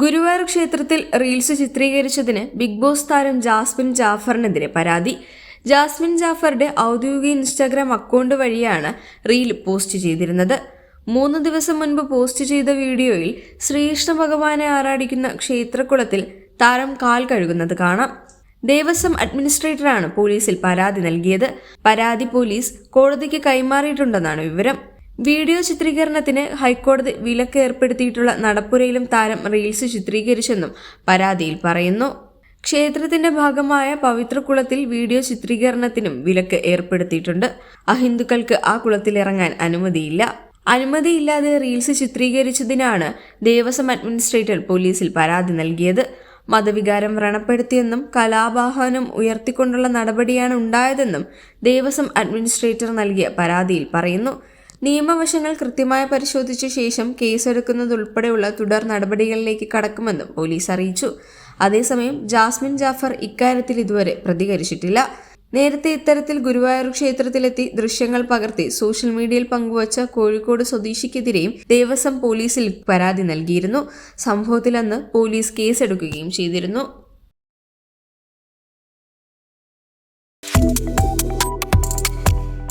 ഗുരുവായൂർ ക്ഷേത്രത്തിൽ റീൽസ് ചിത്രീകരിച്ചതിന് big boss താരം ജാസ്മിൻ ജാഫറിനെതിരെ പരാതി. ജാസ്മിൻ ജാഫറുടെ ഔദ്യോഗിക ഇൻസ്റ്റാഗ്രാം അക്കൗണ്ട് വഴിയാണ് റീൽ പോസ്റ്റ് ചെയ്തിരുന്നത്. മൂന്ന് ദിവസം മുൻപ് പോസ്റ്റ് ചെയ്ത വീഡിയോയിൽ ശ്രീകൃഷ്ണ ഭഗവാനെ ആരാധിക്കുന്ന ക്ഷേത്രക്കുളത്തിൽ താരം കാൽ കഴുകുന്നത് കാണാം. ദേവസ്വം അഡ്മിനിസ്ട്രേറ്ററാണ് പോലീസിൽ പരാതി നൽകിയത്. പരാതി പോലീസ് കോടതിക്ക് കൈമാറിയിട്ടുണ്ടെന്നാണ് വിവരം. വീഡിയോ ചിത്രീകരണത്തിന് ഹൈക്കോടതി വിലക്ക് ഏർപ്പെടുത്തിയിട്ടുള്ള നടപ്പുരയിലും താരം റീൽസ് ചിത്രീകരിച്ചെന്നും പരാതിയിൽ പറയുന്നു. ക്ഷേത്രത്തിന്റെ ഭാഗമായ പവിത്രകുളത്തിൽ വീഡിയോ ചിത്രീകരണത്തിനും വിലക്ക് ഏർപ്പെടുത്തിയിട്ടുണ്ട്. അഹിന്ദുക്കൾക്ക് ആ കുളത്തിലിറങ്ങാൻ അനുമതിയില്ല. അനുമതിയില്ലാതെ റീൽസ് ചിത്രീകരിച്ചതിനാണ് ദേവസ്വം അഡ്മിനിസ്ട്രേറ്റർ പോലീസിൽ പരാതി നൽകിയത്. മതവികാരം വ്രണപ്പെടുത്തിയെന്നും കലാപാഹ്വാനം ഉയർത്തിക്കൊണ്ടുള്ള നടപടിയാണ് ഉണ്ടായതെന്നും ദേവസ്വം അഡ്മിനിസ്ട്രേറ്റർ നൽകിയ പരാതിയിൽ പറയുന്നു. നിയമവശങ്ങൾ കൃത്യമായി പരിശോധിച്ച ശേഷം കേസെടുക്കുന്നതുൾപ്പെടെയുള്ള തുടർ നടപടികളിലേക്ക് കടക്കുമെന്നും പോലീസ് അറിയിച്ചു. അതേസമയം ജാസ്മിൻ ജാഫർ ഇക്കാര്യത്തിൽ ഇതുവരെ പ്രതികരിച്ചിട്ടില്ല. നേരത്തെ ഇത്തരത്തിൽ ഗുരുവായൂർ ക്ഷേത്രത്തിലെത്തി ദൃശ്യങ്ങൾ പകർത്തി സോഷ്യൽ മീഡിയയിൽ പങ്കുവച്ച കോഴിക്കോട് സ്വദേശിക്കെതിരെയും ദേവസ്വം പോലീസിൽ പരാതി നൽകിയിരുന്നു. സംഭവത്തിൽ അന്ന് പോലീസ് കേസെടുക്കുകയും ചെയ്തിരുന്നു.